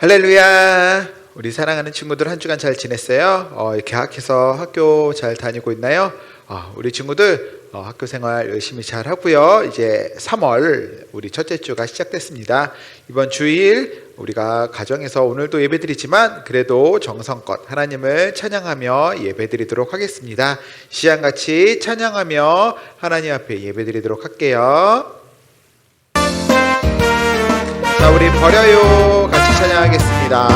할렐루야. 우리 사랑하는 친구들 한 주간 잘 지냈어요? 어, 개학해서 학교 잘 다니고 있나요? 어, 우리 친구들 어, 학교 생활 열심히 잘 하고요. 이제 3월 우리 첫째 주가 시작됐습니다. 이번 주일 우리가 가정에서 오늘도 예배드리지만 그래도 정성껏 하나님을 찬양하며 예배드리도록 하겠습니다. 시간 같이 찬양하며 하나님 앞에 예배드리도록 할게요. 자, 우리 버려요. 찬양하겠습니다.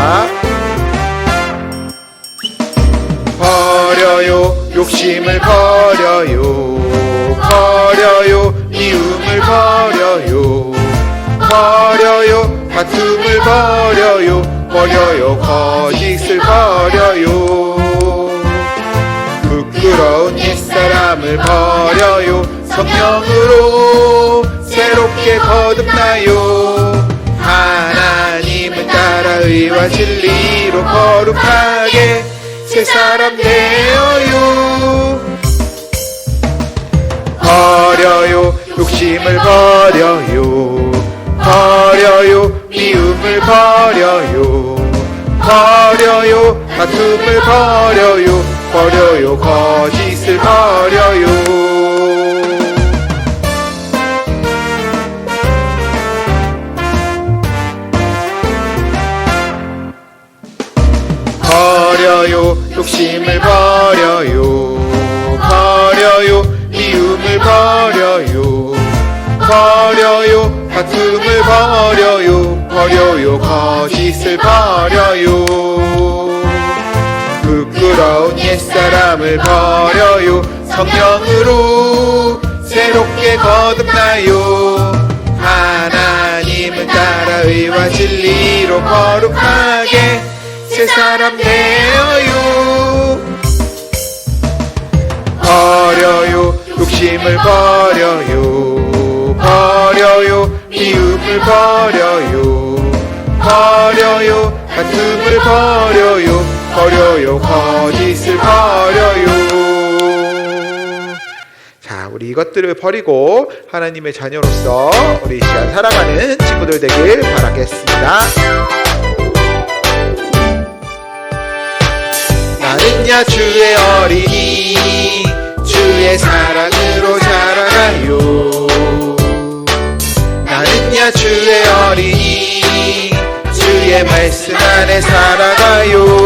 버려요. 욕심을 버려요. 버려요. 미움을 버려요. 버려요. 다툼을 버려요. 버려요. 거짓을 버려요. 부끄러운 옛사람을 버려요 성령으로 새롭게 거듭나요 의와 진리로 거룩하게 새 사람 되어요. 버려요 욕심을 버려요. 버려요 미움을 버려요. 버려요 다툼을 버려요. 버려요 거짓을 버려요 버려요. 버려요. 미움을 버려요. 버려요. 다툼을 버려요. 버려요. 거짓을 버려요. 부끄러운 옛사람을 버려요. 성령으로 새롭게 거듭나요. 하나님을 따라 의와 진리로 거룩하게 새 사람 되어요 버려요. 버려요. 미움을 버려요. 버려요. 다툼을 버려요. 버려요. 거짓을 버려요. 자 우리 이것들을 버리고 하나님의 자녀로서 우리 이 시간 살아가는 친구들 되길 바라겠습니다. 나는야 주의 어린이 주의 사랑으로 자라가요. 나는야 주의 어린이 주의 말씀 안에 살아가요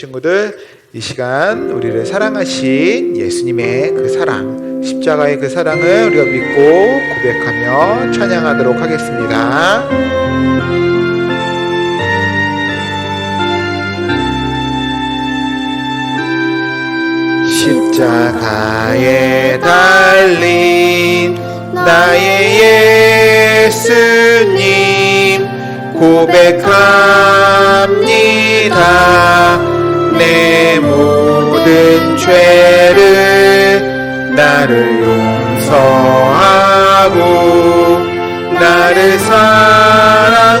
친구들 이 시간 우리를 사랑하신 예수님의 그 사랑, 십자가의 그 사랑을 우리가 믿고 고백하며 찬양하도록 하겠습니다. 십자가에 달린 나의 예수님 고백합니다 내 모든 죄를 나를 용서하고 나를 사랑하신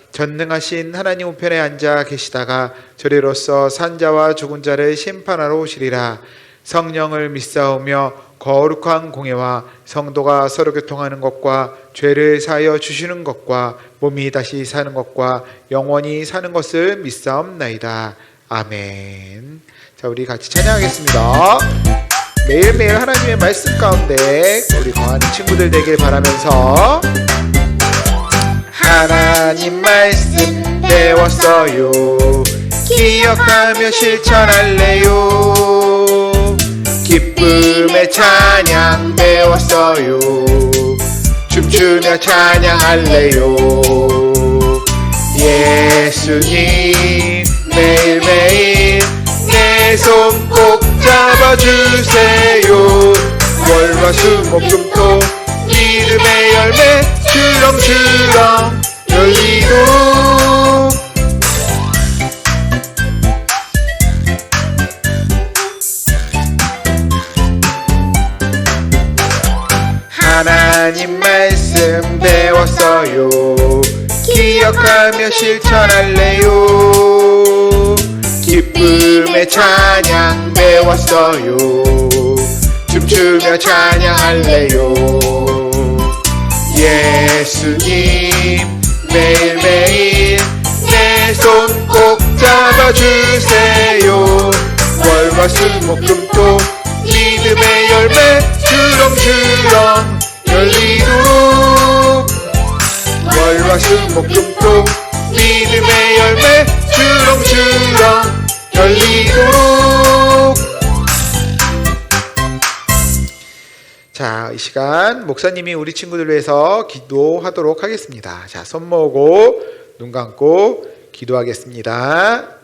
전능하신 하나님 우편에 앉아 계시다가 저리로서 산자와 죽은 자를 심판하러 오시리라. 성령을 믿사오며 거룩한 공예와 성도가 서로 교통하는 것과 죄를 사하여 주시는 것과 몸이 다시 사는 것과 영원히 사는 것을 믿사옵나이다. 아멘. 자 우리 같이 찬양하겠습니다. 매일매일 하나님의 말씀 가운데 우리 거하는 친구들 되길 바라면서 하나님 말씀 배웠어요. 기억하며 실천할래요? 기쁨의 찬양 배웠어요. 춤추며 찬양할래요? 예수님 매일매일 내 손 꼭 잡아주세요. 월화수목금토 믿음의 열매 주렁주렁 열리도록 하나님 말씀 배웠어요. 기억하며 실천할래요. 기쁨의 찬양 배웠어요. 춤추며 찬양할래요 예수님 매일매일 내 손 꼭 잡아주세요. 월화수목금토 믿음의 열매 주렁주렁 열리도록. 월화수목금토 믿음의 열매 주렁주렁 열리도록 자, 이 시간 목사님이 우리 친구들 위해서 기도하도록 하겠습니다. 자, 손 모으고 눈 감고 기도하겠습니다.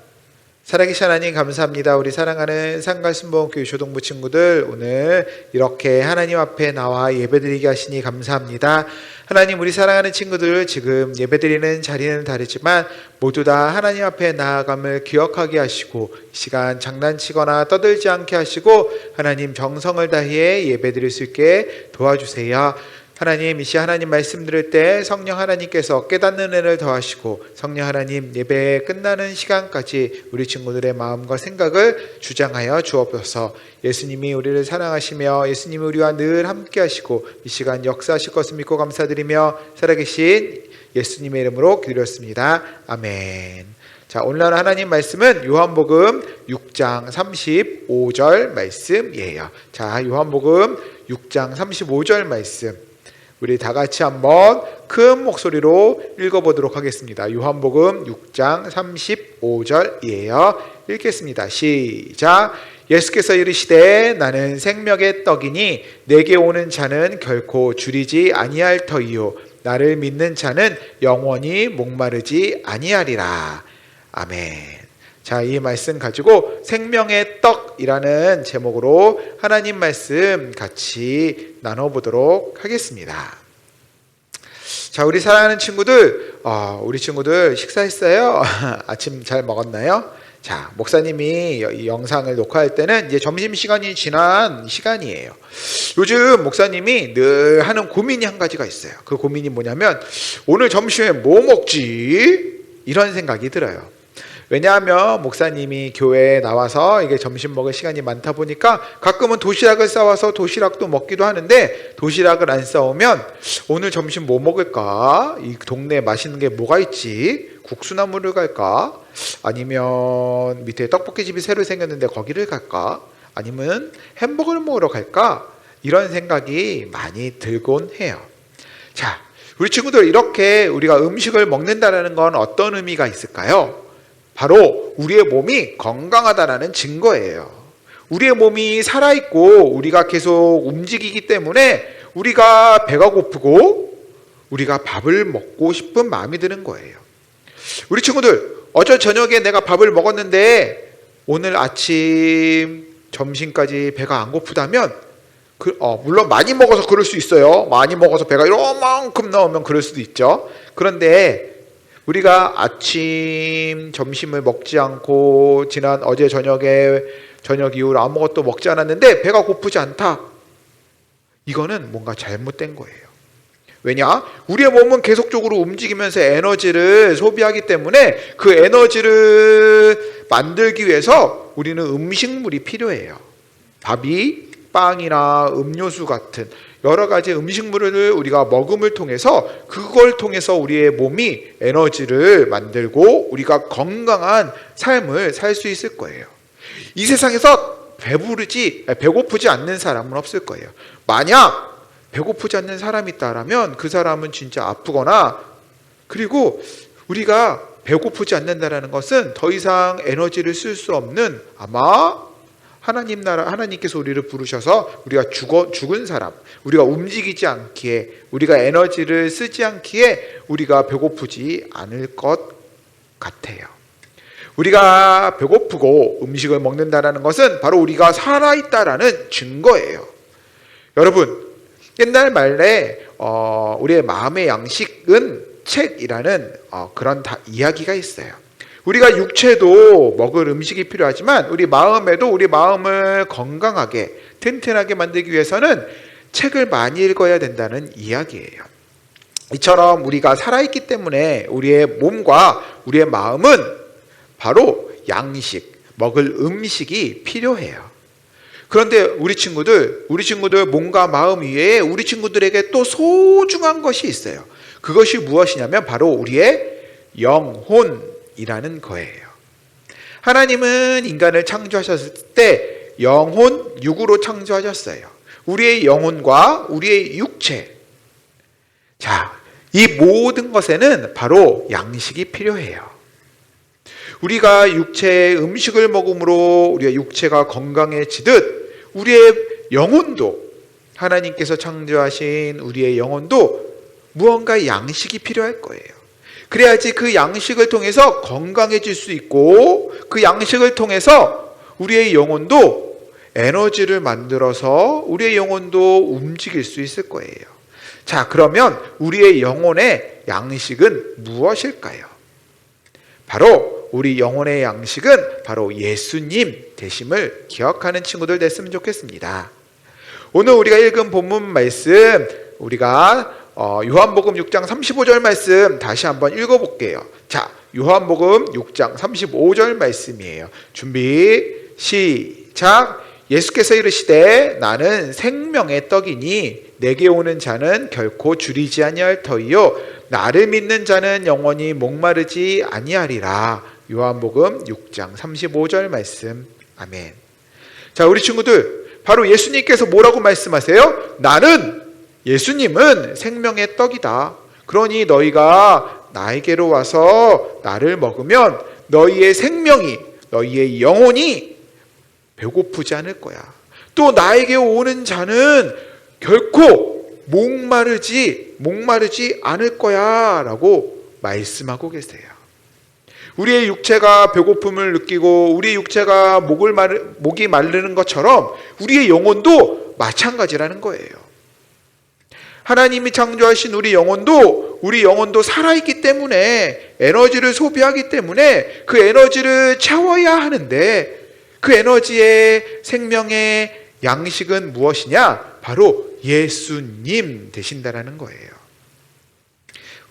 살아계신 하나님 감사합니다. 우리 사랑하는 상가신봉교회 초동부 친구들 오늘 이렇게 하나님 앞에 나와 예배드리게 하시니 감사합니다. 하나님 우리 사랑하는 친구들 지금 예배드리는 자리는 다르지만 모두 다 하나님 앞에 나아감을 기억하게 하시고 이 시간 장난치거나 떠들지 않게 하시고 하나님 정성을 다해 예배드릴 수 있게 도와주세요. 하나님 이시 하나님 말씀 들을 때 성령 하나님께서 깨닫는 은혜를 더하시고 성령 하나님 예배 끝나는 시간까지 우리 친구들의 마음과 생각을 주장하여 주옵소서. 예수님이 우리를 사랑하시며 예수님이 우리와 늘 함께 하시고 이 시간 역사하실 것을 믿고 감사드리며 살아계신 예수님의 이름으로 기도했습니다. 아멘. 자, 오늘 하나님 말씀은 요한복음 6장 35절 말씀이에요. 자, 요한복음 6장 35절 말씀. 우리 다 같이 한번 큰 목소리로 읽어보도록 하겠습니다. 요한복음 6장 35절이에요. 읽겠습니다. 시작. 예수께서 이르시되 나는 생명의 떡이니 내게 오는 자는 결코 줄이지 아니할 터이요 나를 믿는 자는 영원히 목마르지 아니하리라. 아멘. 자, 이 말씀 가지고 생명의 떡이라는 제목으로 하나님 말씀 같이 나눠보도록 하겠습니다. 자, 우리 사랑하는 친구들, 어, 우리 친구들 식사했어요? 아침 잘 먹었나요? 자, 목사님이 이 영상을 녹화할 때는 이제 점심 시간이 지난 시간이에요. 요즘 목사님이 늘 하는 고민이 한 가지가 있어요. 그 고민이 뭐냐면 오늘 점심에 뭐 먹지? 이런 생각이 들어요. 왜냐하면 목사님이 교회에 나와서 이게 점심 먹을 시간이 많다 보니까 가끔은 도시락을 싸와서 도시락도 먹기도 하는데 도시락을 안 싸오면 오늘 점심 뭐 먹을까? 이 동네에 맛있는 게 뭐가 있지? 국수나무를 갈까? 아니면 밑에 떡볶이 집이 새로 생겼는데 거기를 갈까? 아니면 햄버거를 먹으러 갈까? 이런 생각이 많이 들곤 해요. 자, 우리 친구들 이렇게 우리가 음식을 먹는다라는 건 어떤 의미가 있을까요? 바로 우리의 몸이 건강하다라는 증거예요. 우리의 몸이 살아있고 우리가 계속 움직이기 때문에 우리가 배가 고프고 우리가 밥을 먹고 싶은 마음이 드는 거예요. 우리 친구들, 어제 저녁에 내가 밥을 먹었는데 오늘 아침 점심까지 배가 안 고프다면 그, 어, 물론 많이 먹어서 그럴 수 있어요. 많이 먹어서 배가 이만큼 나오면 그럴 수도 있죠. 그런데 우리가 아침 점심을 먹지 않고 지난 어제 저녁에 저녁 이후로 아무것도 먹지 않았는데 배가 고프지 않다. 이거는 뭔가 잘못된 거예요. 왜냐? 우리의 몸은 계속적으로 움직이면서 에너지를 소비하기 때문에 그 에너지를 만들기 위해서 우리는 음식물이 필요해요. 밥이 빵이나 음료수 같은 여러 가지 음식물을 우리가 먹음을 통해서 그걸 통해서 우리의 몸이 에너지를 만들고 우리가 건강한 삶을 살 수 있을 거예요. 이 세상에서 배부르지 배고프지 않는 사람은 없을 거예요. 만약 배고프지 않는 사람이 있다라면 그 사람은 진짜 아프거나 그리고 우리가 배고프지 않는다라는 것은 더 이상 에너지를 쓸 수 없는 아마 하나님 나라 하나님께서 우리를 부르셔서 우리가 죽어 죽은 사람 우리가 움직이지 않기에 우리가 에너지를 쓰지 않기에 우리가 배고프지 않을 것 같아요. 우리가 배고프고 음식을 먹는다라는 것은 바로 우리가 살아 있다라는 증거예요. 여러분 옛날 말에 어, 우리의 마음의 양식은 책이라는 어, 그런 다, 이야기가 있어요. 우리가 육체도 먹을 음식이 필요하지만 우리 마음에도 우리 마음을 건강하게 튼튼하게 만들기 위해서는 책을 많이 읽어야 된다는 이야기예요. 이처럼 우리가 살아있기 때문에 우리의 몸과 우리의 마음은 바로 양식, 먹을 음식이 필요해요. 그런데 우리 친구들, 우리 친구들 몸과 마음 위에 우리 친구들에게 또 소중한 것이 있어요. 그것이 무엇이냐면 바로 우리의 영혼 이라는 거예요. 하나님은 인간을 창조하셨을 때 영혼, 육으로 창조하셨어요. 우리의 영혼과 우리의 육체. 자, 이 모든 것에는 바로 양식이 필요해요. 우리가 육체의 음식을 먹음으로 우리의 육체가 건강해지듯 우리의 영혼도 하나님께서 창조하신 우리의 영혼도 무언가 양식이 필요할 거예요. 그래야지 그 양식을 통해서 건강해질 수 있고 그 양식을 통해서 우리의 영혼도 에너지를 만들어서 우리의 영혼도 움직일 수 있을 거예요. 자, 그러면 우리의 영혼의 양식은 무엇일까요? 바로 우리 영혼의 양식은 바로 예수님 되심을 기억하는 친구들 됐으면 좋겠습니다. 오늘 우리가 읽은 본문 말씀 우리가 어, 요한복음 6장 35절 말씀 다시 한번 읽어볼게요. 자, 요한복음 6장 35절 말씀이에요. 준비 시작. 예수께서 이르시되 나는 생명의 떡이니 내게 오는 자는 결코 줄이지 아니할 터이요 나를 믿는 자는 영원히 목마르지 아니하리라. 요한복음 6장 35절 말씀. 아멘. 자, 우리 친구들 바로 예수님께서 뭐라고 말씀하세요? 나는 예수님은 생명의 떡이다. 그러니 너희가 나에게로 와서 나를 먹으면 너희의 생명이 너희의 영혼이 배고프지 않을 거야. 또 나에게 오는 자는 결코 목마르지 목마르지 않을 거야 라고 말씀하고 계세요. 우리의 육체가 배고픔을 느끼고 우리 육체가 목을 마르, 목이 마르는 것처럼 우리의 영혼도 마찬가지라는 거예요. 하나님이 창조하신 우리 영혼도 우리 영혼도 살아있기 때문에 에너지를 소비하기 때문에 그 에너지를 채워야 하는데 그 에너지의 생명의 양식은 무엇이냐? 바로 예수님 되신다라는 거예요.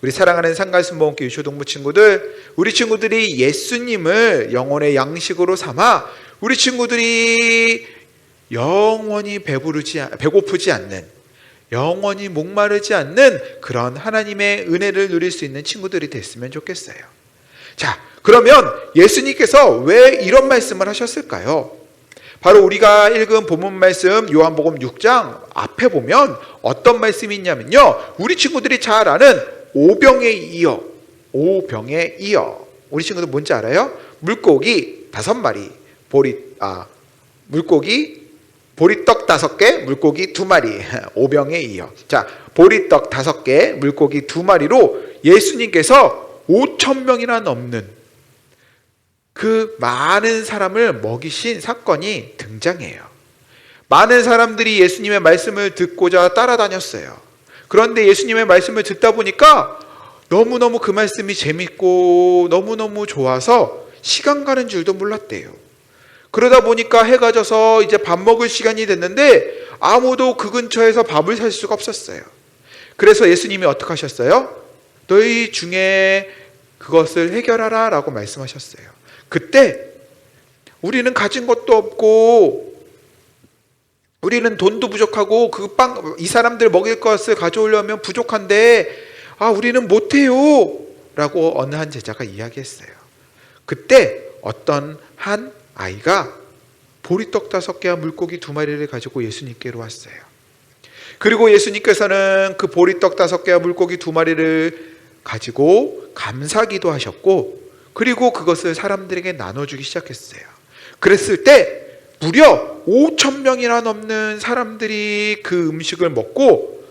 우리 사랑하는 상가슴 모험교 유초동부 친구들, 우리 친구들이 예수님을 영혼의 양식으로 삼아 우리 친구들이 영원히 배부르지 배고프지 않는 영원히 목마르지 않는 그런 하나님의 은혜를 누릴 수 있는 친구들이 됐으면 좋겠어요. 자, 그러면 예수님께서 왜 이런 말씀을 하셨을까요? 바로 우리가 읽은 본문 말씀 요한복음 6장 앞에 보면 어떤 말씀이 있냐면요. 우리 친구들이 잘 아는 오병에 이어 오병에 이어 우리 친구들 뭔지 알아요? 물고기 다섯 마리 보리 아 물고기 보리떡 다섯 개, 물고기 두 마리, 오병에 이어. 자, 보리떡 다섯 개, 물고기 두 마리로 예수님께서 5천 명이나 넘는 그 많은 사람을 먹이신 사건이 등장해요. 많은 사람들이 예수님의 말씀을 듣고자 따라다녔어요. 그런데 예수님의 말씀을 듣다 보니까 너무너무 그 말씀이 재밌고 너무너무 좋아서 시간 가는 줄도 몰랐대요. 그러다 보니까 해가 져서 이제 밥 먹을 시간이 됐는데 아무도 그 근처에서 밥을 살 수가 없었어요. 그래서 예수님이 어떻게 하셨어요? 너희 중에 그것을 해결하라 라고 말씀하셨어요. 그때 우리는 가진 것도 없고 우리는 돈도 부족하고 그 빵 이 사람들 먹일 것을 가져오려면 부족한데 아 우리는 못해요 라고 어느 한 제자가 이야기했어요. 그때 어떤 한 아이가 보리떡 다섯 개와 물고기 두 마리를 가지고 예수님께로 왔어요. 그리고 예수님께서는 그 보리떡 다섯 개와 물고기 두 마리를 가지고 감사기도 하셨고 그리고 그것을 사람들에게 나눠주기 시작했어요. 그랬을 때 무려 5천 명이나 넘는 사람들이 그 음식을 먹고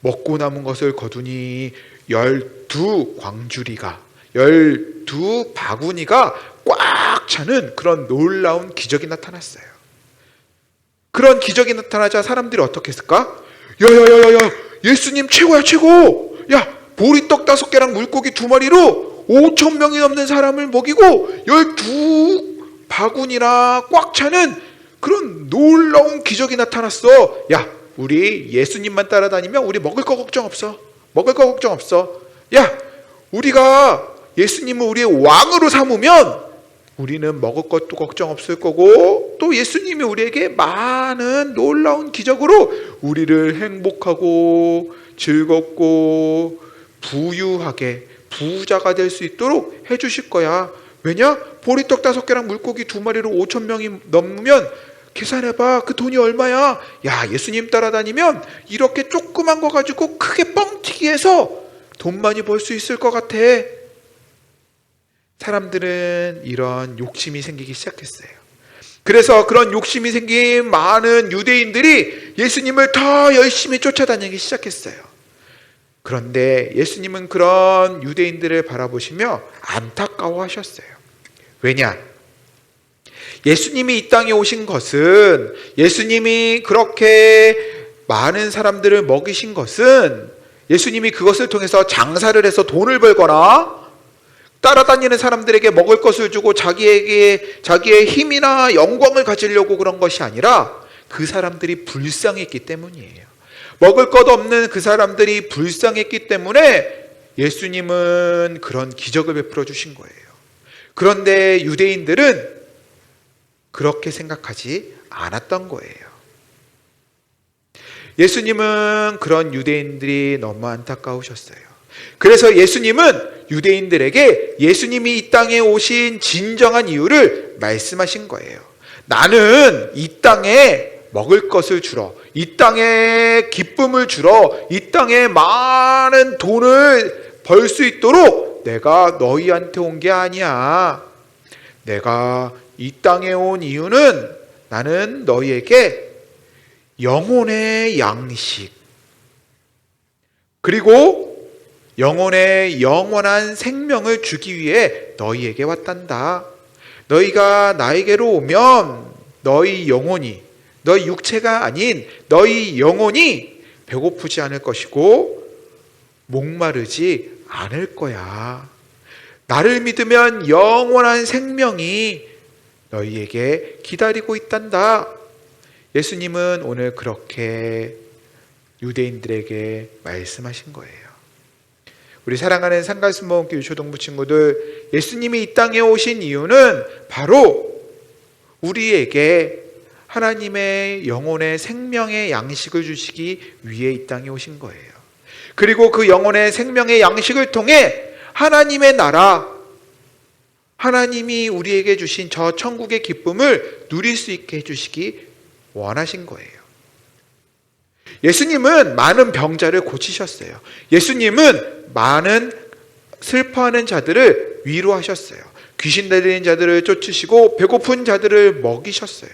먹고 남은 것을 거두니 열두 광주리가 열두 바구니가 꽉 차는 그런 놀라운 기적이 나타났어요. 그런 기적이 나타나자 사람들이 어떻게 했을까? 야야야야야 예수님 최고야 최고 야 보리떡 다섯 개랑 물고기 두 마리로 5천 명이 넘는 사람을 먹이고 열두 바구니나 꽉 차는 그런 놀라운 기적이 나타났어 야 우리 예수님만 따라다니면 우리 먹을 거 걱정 없어 먹을 거 걱정 없어 야 우리가 예수님을 우리의 왕으로 삼으면 우리는 먹을 것도 걱정 없을 거고 또 예수님이 우리에게 많은 놀라운 기적으로 우리를 행복하고 즐겁고 부유하게 부자가 될 수 있도록 해주실 거야. 왜냐? 보리떡 다섯 개랑 물고기 두 마리로 5천 명이 넘으면 계산해봐. 그 돈이 얼마야? 야, 예수님 따라다니면 이렇게 조그만 거 가지고 크게 뻥튀기 해서 돈 많이 벌 수 있을 것 같아. 사람들은 이런 욕심이 생기기 시작했어요. 그래서 그런 욕심이 생긴 많은 유대인들이 예수님을 더 열심히 쫓아다니기 시작했어요. 그런데 예수님은 그런 유대인들을 바라보시며 안타까워하셨어요. 왜냐? 예수님이 이 땅에 오신 것은 예수님이 그렇게 많은 사람들을 먹이신 것은 예수님이 그것을 통해서 장사를 해서 돈을 벌거나 따라다니는 사람들에게 먹을 것을 주고 자기에게 자기의 힘이나 영광을 가지려고 그런 것이 아니라 그 사람들이 불쌍했기 때문이에요. 먹을 것 없는 그 사람들이 불쌍했기 때문에 예수님은 그런 기적을 베풀어 주신 거예요. 그런데 유대인들은 그렇게 생각하지 않았던 거예요. 예수님은 그런 유대인들이 너무 안타까우셨어요. 그래서 예수님은 유대인들에게 예수님이 이 땅에 오신 진정한 이유를 말씀하신 거예요. 나는 이 땅에 먹을 것을 주러, 이 땅에 기쁨을 주러, 이 땅에 많은 돈을 벌 수 있도록 내가 너희한테 온 게 아니야. 내가 이 땅에 온 이유는 나는 너희에게 영혼의 양식, 그리고 영혼의 영원한 생명을 주기 위해 너희에게 왔단다. 너희가 나에게로 오면 너희 영혼이 너희 육체가 아닌 너희 영혼이 배고프지 않을 것이고 목마르지 않을 거야. 나를 믿으면 영원한 생명이 너희에게 기다리고 있단다. 예수님은 오늘 그렇게 유대인들에게 말씀하신 거예요. 우리 사랑하는 상가스모험교회 초동부 친구들, 예수님이 이 땅에 오신 이유는 바로 우리에게 하나님의 영혼의 생명의 양식을 주시기 위해 이 땅에 오신 거예요. 그리고 그 영혼의 생명의 양식을 통해 하나님의 나라, 하나님이 우리에게 주신 저 천국의 기쁨을 누릴 수 있게 해주시기 원하신 거예요. 예수님은 많은 병자를 고치셨어요. 예수님은 많은 슬퍼하는 자들을 위로하셨어요. 귀신 들린 자들을 쫓으시고 배고픈 자들을 먹이셨어요.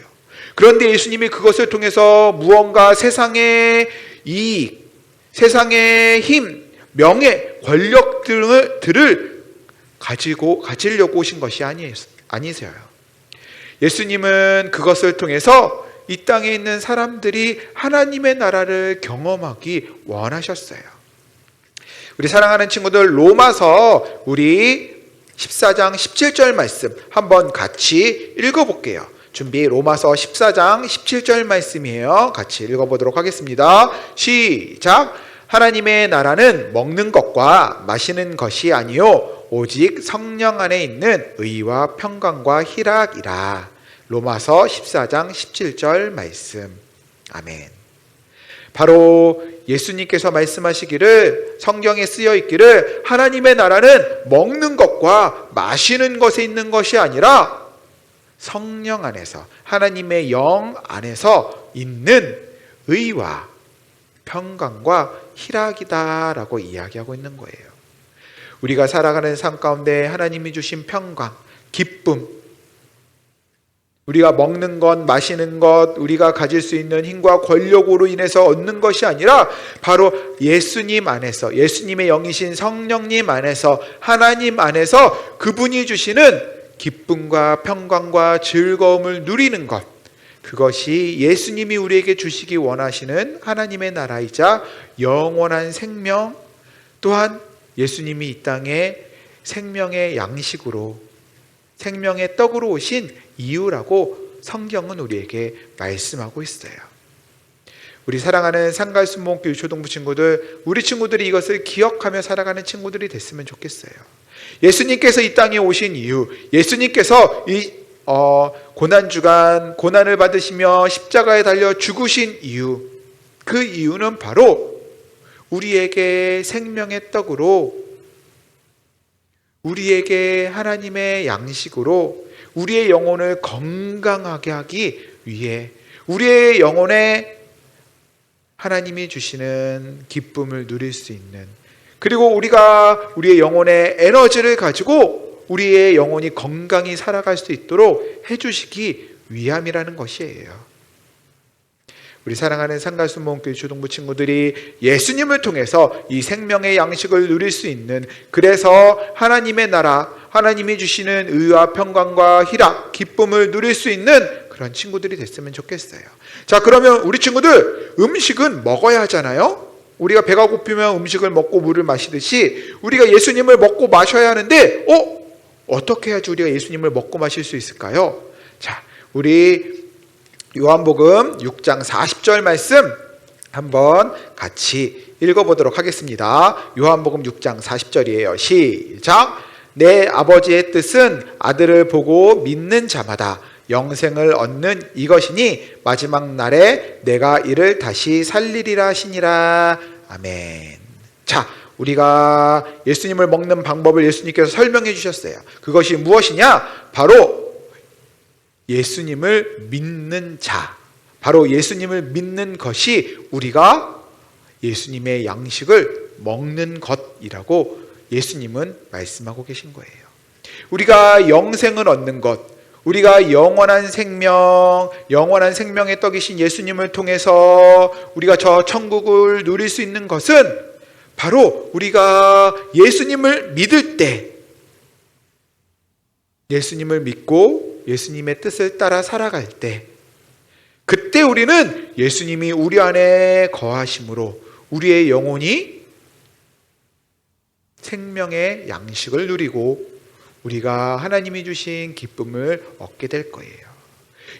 그런데 예수님이 그것을 통해서 무언가 세상의 이익, 세상의 힘, 명예, 권력 등을 가지고 가지려고 오신 것이. 아니세요. 예수님은 그것을 통해서 이 땅에 있는 사람들이 하나님의 나라를 경험하기 원하셨어요. 우리 사랑하는 친구들 로마서 우리 14장 17절 말씀 한번 같이 읽어볼게요. 준비 로마서 14장 17절 말씀이에요. 같이 읽어보도록 하겠습니다. 시작. 하나님의 나라는 먹는 것과 마시는 것이 아니요 오직 성령 안에 있는 의와 평강과 희락이라. 로마서 14장 17절 말씀. 아멘. 바로 예수님께서 말씀하시기를 성경에 쓰여 있기를 하나님의 나라는 먹는 것과 마시는 것에 있는 것이 아니라 성령 안에서 하나님의 영 안에서 있는 의와 평강과 희락이다라고 이야기하고 있는 거예요. 우리가 살아가는 삶 가운데 하나님이 주신 평강, 기쁨, 우리가 먹는 것, 마시는 것, 우리가 가질 수 있는 힘과 권력으로 인해서 얻는 것이 아니라 바로 예수님 안에서, 예수님의 영이신 성령님 안에서, 하나님 안에서 그분이 주시는 기쁨과 평강과 즐거움을 누리는 것. 그것이 예수님이 우리에게 주시기 원하시는 하나님의 나라이자 영원한 생명, 또한 예수님이 이 땅에 생명의 양식으로 생명의 떡으로 오신 이유라고 성경은 우리에게 말씀하고 있어요. 우리 사랑하는 상갈순목교 유초동부 친구들, 우리 친구들이 이것을 기억하며 살아가는 친구들이 됐으면 좋겠어요. 예수님께서 이 땅에 오신 이유, 예수님께서 이 어, 고난 주간 고난을 받으시며 십자가에 달려 죽으신 이유, 그 이유는 바로 우리에게 생명의 떡으로 우리에게 하나님의 양식으로 우리의 영혼을 건강하게 하기 위해 우리의 영혼에 하나님이 주시는 기쁨을 누릴 수 있는 그리고 우리가 우리의 영혼의 에너지를 가지고 우리의 영혼이 건강히 살아갈 수 있도록 해주시기 위함이라는 것이에요. 우리 사랑하는 상가수목교회 초동부 친구들이 예수님을 통해서 이 생명의 양식을 누릴 수 있는 그래서 하나님의 나라, 하나님이 주시는 의와 평강과 희락, 기쁨을 누릴 수 있는 그런 친구들이 됐으면 좋겠어요. 자, 그러면 우리 친구들 음식은 먹어야 하잖아요. 우리가 배가 고프면 음식을 먹고 물을 마시듯이 우리가 예수님을 먹고 마셔야 하는데, 어? 어떻게 해야지 우리가 예수님을 먹고 마실 수 있을까요? 자, 우리 요한복음 6장 40절 말씀 한번 같이 읽어보도록 하겠습니다. 요한복음 6장 40절이에요. 시작. 내 아버지의 뜻은 아들을 보고 믿는 자마다 영생을 얻는 이것이니 마지막 날에 내가 이를 다시 살리리라 하시니라. 아멘. 자, 우리가 예수님을 먹는 방법을 예수님께서 설명해 주셨어요. 그것이 무엇이냐? 바로 예수님을 믿는 자, 바로 예수님을 믿는 것이 우리가 예수님의 양식을 먹는 것이라고 예수님은 말씀하고 계신 거예요. 우리가 영생을 얻는 것, 우리가 영원한 생명, 영원한 생명의 떡이신 예수님을 통해서 우리가 저 천국을 누릴 수 있는 것은 바로 우리가 예수님을 믿을 때, 예수님을 믿고 예수님의 뜻을 따라 살아갈 때, 그때 우리는 예수님이 우리 안에 거하심으로 우리의 영혼이 생명의 양식을 누리고 우리가 하나님이 주신 기쁨을 얻게 될 거예요.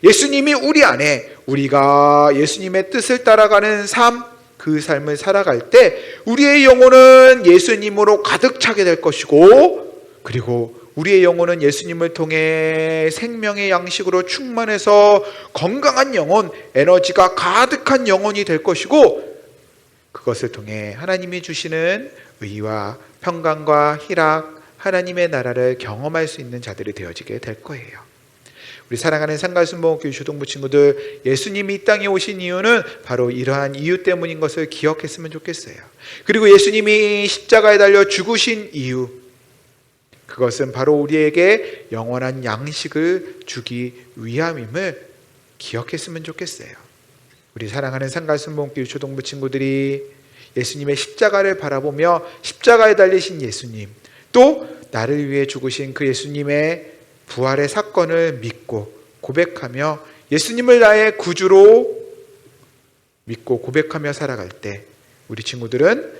예수님이 우리 안에 우리가 예수님의 뜻을 따라가는 삶, 그 삶을 살아갈 때 우리의 영혼은 예수님으로 가득 차게 될 것이고 그리고 우리의 영혼은 예수님을 통해 생명의 양식으로 충만해서 건강한 영혼, 에너지가 가득한 영혼이 될 것이고 그것을 통해 하나님이 주시는 의와 평강과 희락, 하나님의 나라를 경험할 수 있는 자들이 되어지게 될 거예요. 우리 사랑하는 상가순복교 유초동부 친구들, 예수님이 이 땅에 오신 이유는 바로 이러한 이유 때문인 것을 기억했으면 좋겠어요. 그리고 예수님이 십자가에 달려 죽으신 이유, 그것은 바로 우리에게 영원한 양식을 주기 위함임을 기억했으면 좋겠어요. 우리 사랑하는 상가순복교 유초동부 친구들이 예수님의 십자가를 바라보며 십자가에 달리신 예수님, 또 나를 위해 죽으신 그 예수님의 부활의 사건을 믿고 고백하며 예수님을 나의 구주로 믿고 고백하며 살아갈 때 우리 친구들은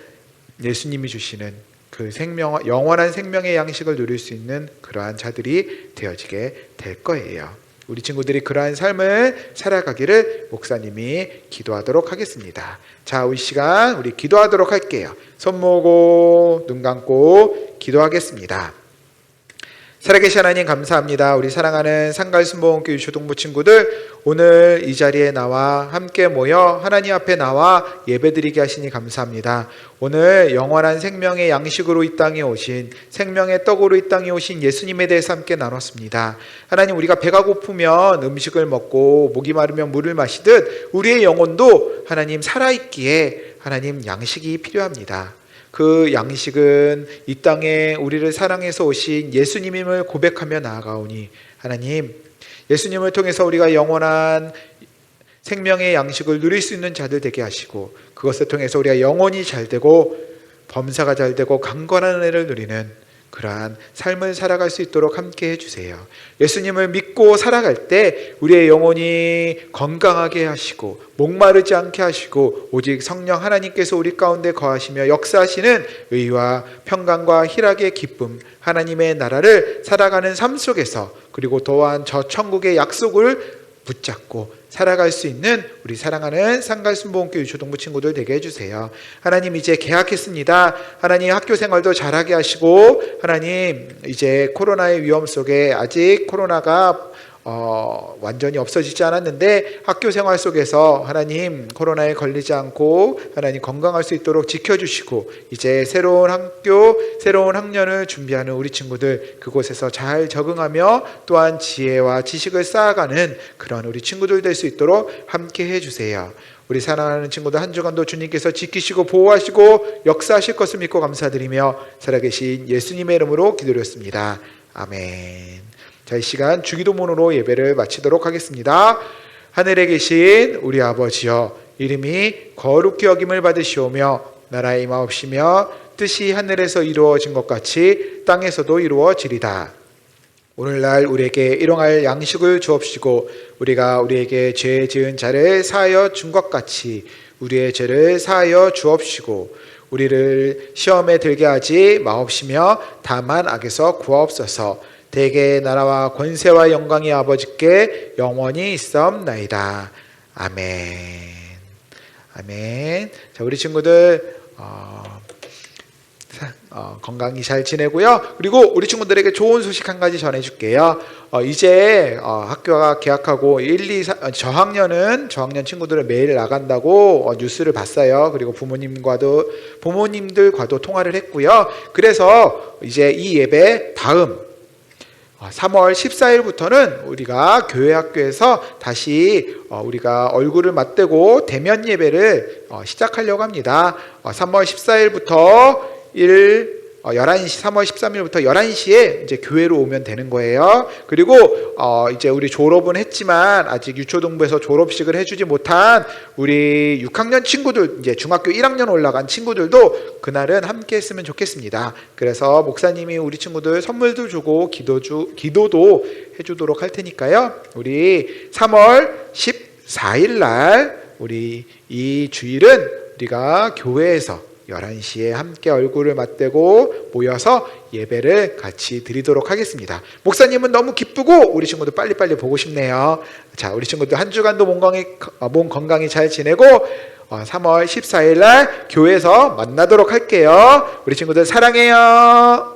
예수님이 주시는 그 생명 영원한 생명의 양식을 누릴 수 있는 그러한 자들이 되어지게 될 거예요. 우리 친구들이 그러한 삶을 살아가기를 목사님이 기도하도록 하겠습니다. 자, 이 시간 우리 기도하도록 할게요. 손 모으고 눈 감고 기도하겠습니다. 살아계신 하나님 감사합니다. 우리 사랑하는 상갈순복음교 유초동부 친구들 오늘 이 자리에 나와 함께 모여 하나님 앞에 나와 예배드리게 하시니 감사합니다. 오늘 영원한 생명의 양식으로 이 땅에 오신 생명의 떡으로 이 땅에 오신 예수님에 대해서 함께 나눴습니다. 하나님 우리가 배가 고프면 음식을 먹고 목이 마르면 물을 마시듯 우리의 영혼도 하나님 살아있기에 하나님 양식이 필요합니다. 그 양식은 이 땅에 우리를 사랑해서 오신 예수님임을 고백하며 나아가오니 하나님 예수님을 통해서 우리가 영원한 생명의 양식을 누릴 수 있는 자들 되게 하시고 그것을 통해서 우리가 영원히 잘 되고 범사가 잘 되고 강건한 은혜를 누리는 그러한 삶을 살아갈 수 있도록 함께 해주세요. 예수님을 믿고 살아갈 때 우리의 영혼이 건강하게 하시고 목마르지 않게 하시고 오직 성령 하나님께서 우리 가운데 거하시며 역사하시는 의와 평강과 희락의 기쁨 하나님의 나라를 살아가는 삶 속에서 그리고 또한 저 천국의 약속을 붙잡고 살아갈 수 있는 우리 사랑하는 상갈순복음교 유초동부 친구들 되게 해주세요. 하나님 이제 개학했습니다. 하나님 학교 생활도 잘하게 하시고 하나님 이제 코로나의 위험 속에 아직 코로나가 어, 완전히 없어지지 않았는데 학교 생활 속에서 하나님 코로나에 걸리지 않고 하나님 건강할 수 있도록 지켜주시고 이제 새로운 학교, 새로운 학년을 준비하는 우리 친구들 그곳에서 잘 적응하며 또한 지혜와 지식을 쌓아가는 그런 우리 친구들 될 수 있도록 함께 해주세요. 우리 사랑하는 친구들 한 주간도 주님께서 지키시고 보호하시고 역사하실 것을 믿고 감사드리며 살아계신 예수님의 이름으로 기도드렸습니다. 아멘. 자, 이 시간 주기도문으로 예배를 마치도록 하겠습니다. 하늘에 계신 우리 아버지여, 이름이 거룩히 여김을 받으시오며, 나라의 임하옵시며, 뜻이 하늘에서 이루어진 것 같이 땅에서도 이루어지리다. 오늘날 우리에게 일용할 양식을 주옵시고, 우리가 우리에게 죄 지은 자를 사하여 준 것 같이 우리의 죄를 사하여 주옵시고, 우리를 시험에 들게 하지 마옵시며, 다만 악에서 구하옵소서. 대개의 나라와 권세와 영광이 아버지께 영원히 있사옵나이다. 아멘. 아멘. 자, 우리 친구들 어, 사- 어, 건강히 잘 지내고요. 그리고 우리 친구들에게 좋은 소식 한 가지 전해줄게요. 어, 이제 어, 학교가 개학하고 1, 2, 3, 어, 저학년은 저학년 친구들은 매일 나간다고 어, 뉴스를 봤어요. 그리고 부모님과도 부모님들과도 통화를 했고요. 그래서 이제 이 예배 다음 3월 14일부터는 우리가 교회 학교에서 다시 어, 우리가 얼굴을 맞대고 대면 예배를 어, 시작하려고 합니다. 3월 14일부터 1 11시 3월 13일부터 11시에 이제 교회로 오면 되는 거예요. 그리고 어 이제 우리 졸업은 했지만 아직 유초동부에서 졸업식을 해주지 못한 우리 6학년 친구들 이제 중학교 1학년 올라간 친구들도 그날은 함께 했으면 좋겠습니다. 그래서 목사님이 우리 친구들 선물도 주고 기도 주 기도도 해주도록 할 테니까요. 우리 3월 14일 날 우리 이 주일은 우리가 교회에서 11시에 함께 얼굴을 맞대고 모여서 예배를 같이 드리도록 하겠습니다. 목사님은 너무 기쁘고 우리 친구들 빨리빨리 보고 싶네요. 자, 우리 친구들 한 주간도 몸 건강히, 어, 몸 건강히 잘 지내고 어, 3월 14일 날 교회에서 만나도록 할게요. 우리 친구들 사랑해요.